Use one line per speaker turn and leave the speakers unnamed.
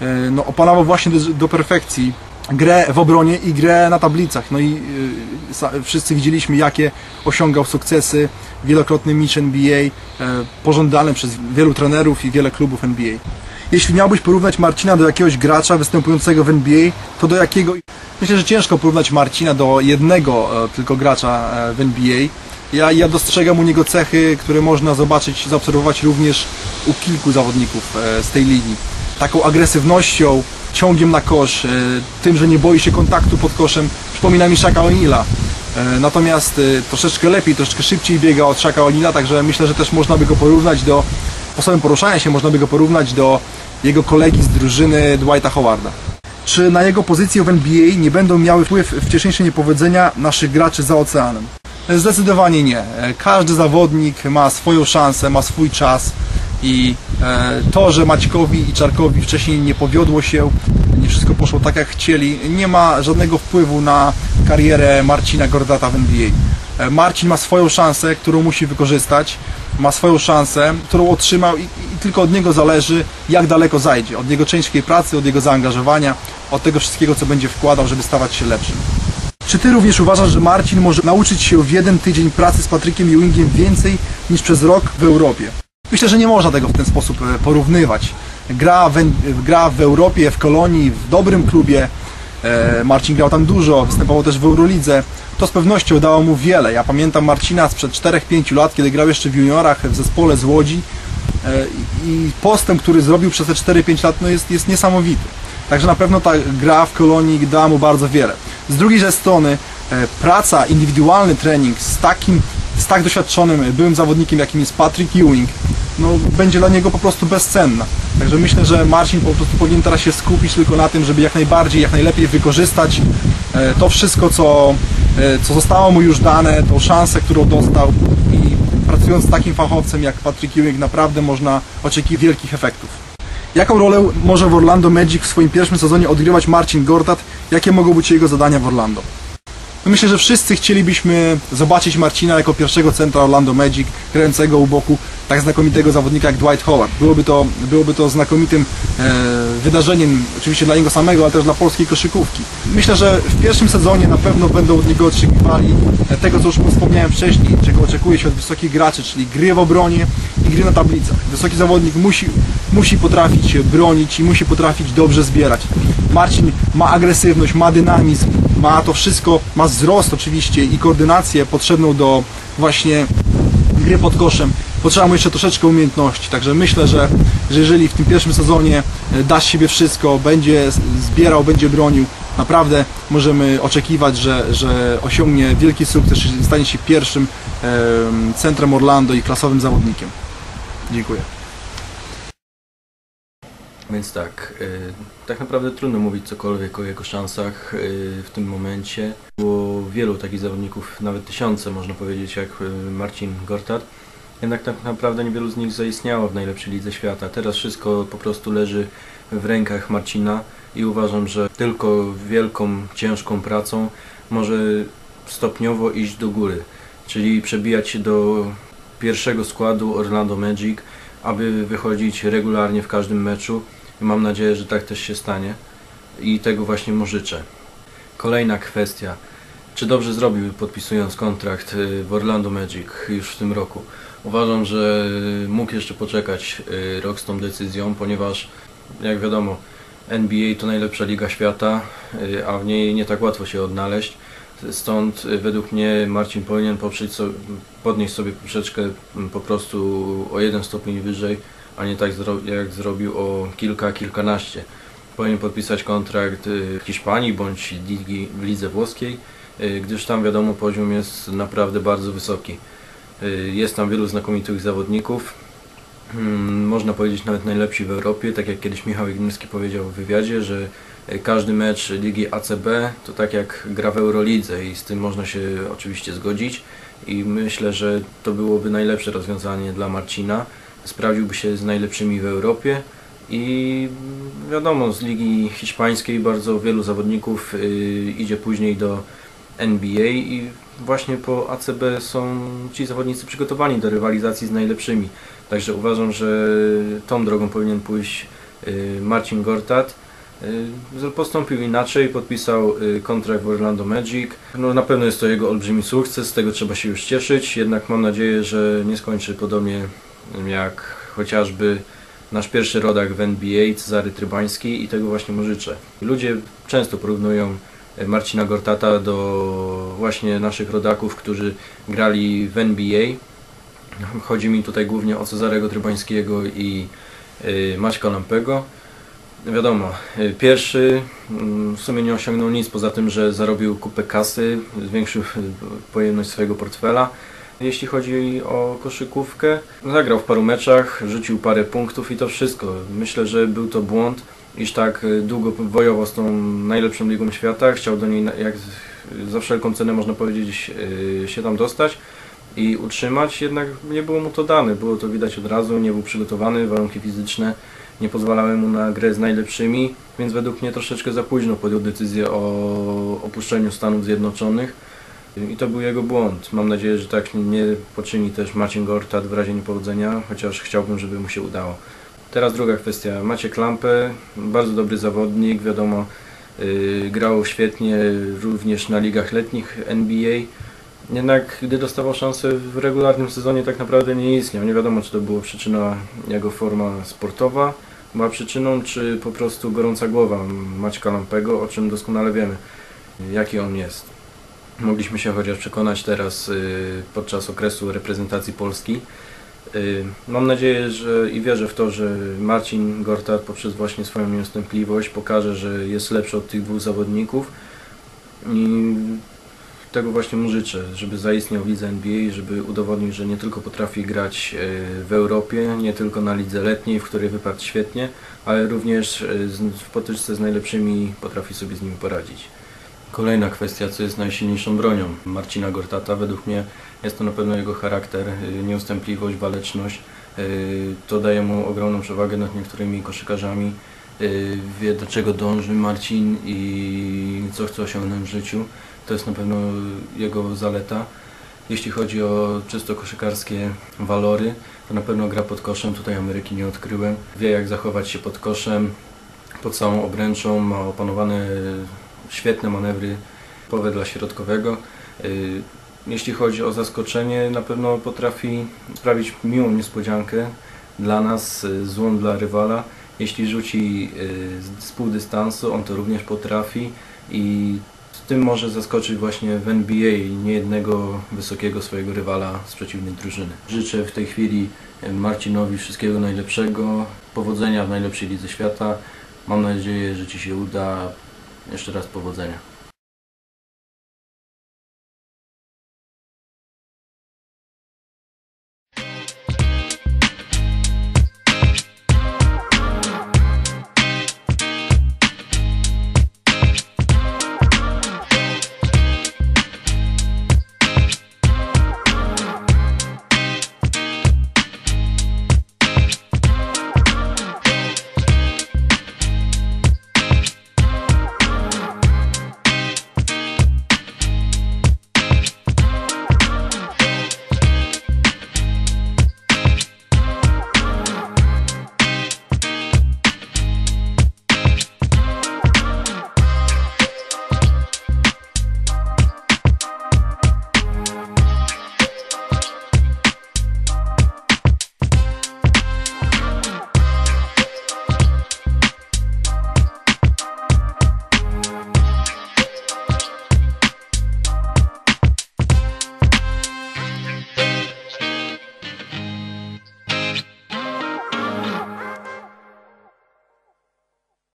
e, no, opanował właśnie do, do perfekcji grę w obronie i grę na tablicach. No i y, wszyscy widzieliśmy, jakie osiągał sukcesy, wielokrotny mistrz NBA, e, pożądany przez wielu trenerów i wiele klubów NBA. Jeśli miałbyś porównać Marcina do jakiegoś gracza występującego w NBA, to do jakiego? Myślę, że ciężko porównać Marcina do jednego e, tylko gracza w NBA. Ja, ja dostrzegam u niego cechy, które można zobaczyć, zaobserwować również u kilku zawodników z tej ligi. Taką agresywnością, ciągiem na kosz, e, tym, że nie boi się kontaktu pod koszem, przypomina mi Shaka O'Neala. E, Natomiast e, troszeczkę lepiej, troszeczkę szybciej biega od Shaka O'Neala, także myślę, że też można by go porównać do, sposobem poruszania się, można by go porównać do jego kolegi z drużyny Dwighta Howarda. Czy na jego pozycję w NBA nie będą miały wpływ wcześniejsze niepowodzenia naszych graczy za oceanem? Zdecydowanie nie. Każdy zawodnik ma swoją szansę, ma swój czas i e, to, że Maćkowi i Czarkowi wcześniej nie powiodło się, nie wszystko poszło tak jak chcieli, nie ma żadnego wpływu na karierę Marcina Gordata w NBA. E, Marcin ma swoją szansę, którą musi wykorzystać, ma swoją szansę, którą otrzymał i, i tylko od niego zależy, jak daleko zajdzie. Od jego ciężkiej pracy, od jego zaangażowania, od tego wszystkiego, co będzie wkładał, żeby stawać się lepszym. Czy ty również uważasz, że Marcin może nauczyć się w jeden tydzień pracy z Patrykiem Ewingiem więcej niż przez rok w Europie? Myślę, że nie można tego w ten sposób e, porównywać. Gra w, gra w Europie, w Kolonii, w dobrym klubie. E, Marcin grał tam dużo, występował też w Eurolidze. To z pewnością dało mu wiele. Ja pamiętam Marcina sprzed 4-5 lat, kiedy grał jeszcze w juniorach w zespole z Łodzi. E, I postęp, który zrobił przez te 4-5 lat, no jest, jest niesamowity. Także na pewno ta gra w Kolonii dała mu bardzo wiele. Z drugiej strony praca, indywidualny trening z takim, z tak doświadczonym byłym zawodnikiem, jakim jest Patrick Ewing, no, będzie dla niego po prostu bezcenna. Także myślę, że Marcin po prostu powinien teraz się skupić tylko na tym, żeby jak najbardziej, jak najlepiej wykorzystać e, to wszystko, co, e, co zostało mu już dane, tą szansę, którą dostał i pracując z takim fachowcem jak Patrick Ewing naprawdę można oczekiwać wielkich efektów. Jaką rolę może w Orlando Magic w swoim pierwszym sezonie odgrywać Marcin Gortat? Jakie mogą być jego zadania w Orlando? Myślę, że wszyscy chcielibyśmy zobaczyć Marcina jako pierwszego centra Orlando Magic, grającego u boku tak znakomitego zawodnika jak Dwight Howard. Byłoby to, byłoby to znakomitym e, wydarzeniem, oczywiście dla niego samego, ale też dla polskiej koszykówki. Myślę, że w pierwszym sezonie na pewno będą od niego oczekiwali tego, co już wspomniałem wcześniej, czego oczekuje się od wysokich graczy, czyli gry w obronie gry na tablicach. Wysoki zawodnik musi, musi potrafić bronić i musi potrafić dobrze zbierać. Marcin ma agresywność, ma dynamizm, ma to wszystko, ma wzrost oczywiście i koordynację potrzebną do właśnie gry pod koszem. Potrzeba mu jeszcze troszeczkę umiejętności, także myślę, że, że jeżeli w tym pierwszym sezonie e, da z siebie wszystko, będzie zbierał, będzie bronił, naprawdę możemy oczekiwać, że, że osiągnie wielki sukces stanie się pierwszym em, centrem Orlando i klasowym zawodnikiem. Dziękuję.
Więc tak, y, tak naprawdę trudno mówić cokolwiek o jego szansach y, w tym momencie. Było wielu takich zawodników, nawet tysiące można powiedzieć, jak y, Marcin Gortat. Jednak tak naprawdę niewielu z nich zaistniało w najlepszej lidze świata. Teraz wszystko po prostu leży w rękach Marcina i uważam, że tylko wielką, ciężką pracą może stopniowo iść do góry. Czyli przebijać się do pierwszego składu Orlando Magic, aby wychodzić regularnie w każdym meczu. Mam nadzieję, że tak też się stanie i tego właśnie mu życzę. Kolejna kwestia. Czy dobrze zrobił podpisując kontrakt y, w Orlando Magic już w tym roku? Uważam, że mógł jeszcze poczekać y, rok z tą decyzją, ponieważ jak wiadomo NBA to najlepsza liga świata, y, a w niej nie tak łatwo się odnaleźć. Stąd y, według mnie Marcin powinien poprzeć podnieść sobie poprzeczkę mm, po prostu o jeden stopień wyżej, a nie tak jak zrobił o kilka, kilkanaście. Powinien podpisać kontrakt y, w Hiszpanii bądź w lidze włoskiej, y, gdyż tam wiadomo poziom jest naprawdę bardzo wysoki. Jest tam wielu znakomitych zawodników, Hmm, można powiedzieć nawet najlepsi w Europie, tak jak kiedyś Michał Igniewski powiedział w wywiadzie, że każdy mecz ligi ACB to tak jak gra w Eurolidze i z tym można się oczywiście zgodzić i myślę, że to byłoby najlepsze rozwiązanie dla Marcina. Sprawdziłby się z najlepszymi w Europie i wiadomo, z ligi hiszpańskiej bardzo wielu zawodników y, idzie później do NBA i właśnie po ACB są ci zawodnicy przygotowani do rywalizacji z najlepszymi. Także uważam, że tą drogą powinien pójść y, Marcin Gortat. Y, Postąpił inaczej, podpisał y, kontrakt w Orlando Magic. No, na pewno jest to jego olbrzymi sukces, z tego trzeba się już cieszyć, jednak mam nadzieję, że nie skończy podobnie jak chociażby nasz pierwszy rodak w NBA, Cezary Trybański i tego właśnie mu życzę. Ludzie często porównują Marcina Gortata do właśnie naszych rodaków, którzy grali w NBA. Chodzi mi tutaj głównie o Cezarego Trybańskiego i y, Maćka Lampego. Wiadomo, y, pierwszy mm, w sumie nie osiągnął nic poza tym, że zarobił kupę kasy, zwiększył y, pojemność swojego portfela. Jeśli chodzi o koszykówkę, zagrał w paru meczach, rzucił parę punktów i to wszystko. Myślę, że był to błąd, iż tak długo wojował z tą najlepszą ligą świata, chciał do niej jak za wszelką cenę można powiedzieć się tam dostać i utrzymać, jednak nie było mu to dane, było to widać od razu, nie był przygotowany, warunki fizyczne nie pozwalały mu na grę z najlepszymi, więc według mnie troszeczkę za późno podjął decyzję o opuszczeniu Stanów Zjednoczonych i to był jego błąd. Mam nadzieję, że tak nie poczyni też Marcin Gortat w razie niepowodzenia, chociaż chciałbym, żeby mu się udało. Teraz druga kwestia. Maciek Lampę, bardzo dobry zawodnik, wiadomo, yy, grał świetnie również na ligach letnich NBA. Jednak gdy dostawał szansę w regularnym sezonie tak naprawdę nie istniał. Nie wiadomo czy to była przyczyna jego forma sportowa była przyczyną, czy po prostu gorąca głowa Maćka Lampego, o czym doskonale wiemy, jaki on jest. Mogliśmy się chociaż przekonać teraz y, podczas okresu reprezentacji Polski. Y, mam nadzieję że i wierzę w to, że Marcin Gortat poprzez właśnie swoją nieustępliwość pokaże, że jest lepszy od tych dwóch zawodników. I tego właśnie mu życzę, żeby zaistniał w lidze NBA, żeby udowodnił, że nie tylko potrafi grać e, w Europie, nie tylko na lidze letniej, w której wypadł świetnie, ale również e, w potyczce z najlepszymi potrafi sobie z nimi poradzić. Kolejna kwestia, co jest najsilniejszą bronią Marcina Gortata, według mnie jest to na pewno jego charakter, e, nieustępliwość, waleczność. To daje mu ogromną przewagę nad niektórymi koszykarzami. Wie do czego dąży Marcin i co chce osiągnąć w życiu. To jest na pewno jego zaleta. Jeśli chodzi o czysto koszykarskie walory, to na pewno gra pod koszem, tutaj Ameryki nie odkryłem. Wie jak zachować się pod koszem, pod całą obręczą, ma opanowane świetne manewry połowę dla środkowego. Y, jeśli chodzi o zaskoczenie, na pewno potrafi sprawić miłą niespodziankę dla nas, y, złą dla rywala. Jeśli rzuci z pół dystansu, on to również potrafi i tym może zaskoczyć właśnie w NBA niejednego wysokiego swojego rywala z przeciwnej drużyny. Życzę w tej chwili Marcinowi wszystkiego najlepszego, powodzenia w najlepszej lidze świata. Mam nadzieję, że Ci się uda. Jeszcze raz powodzenia.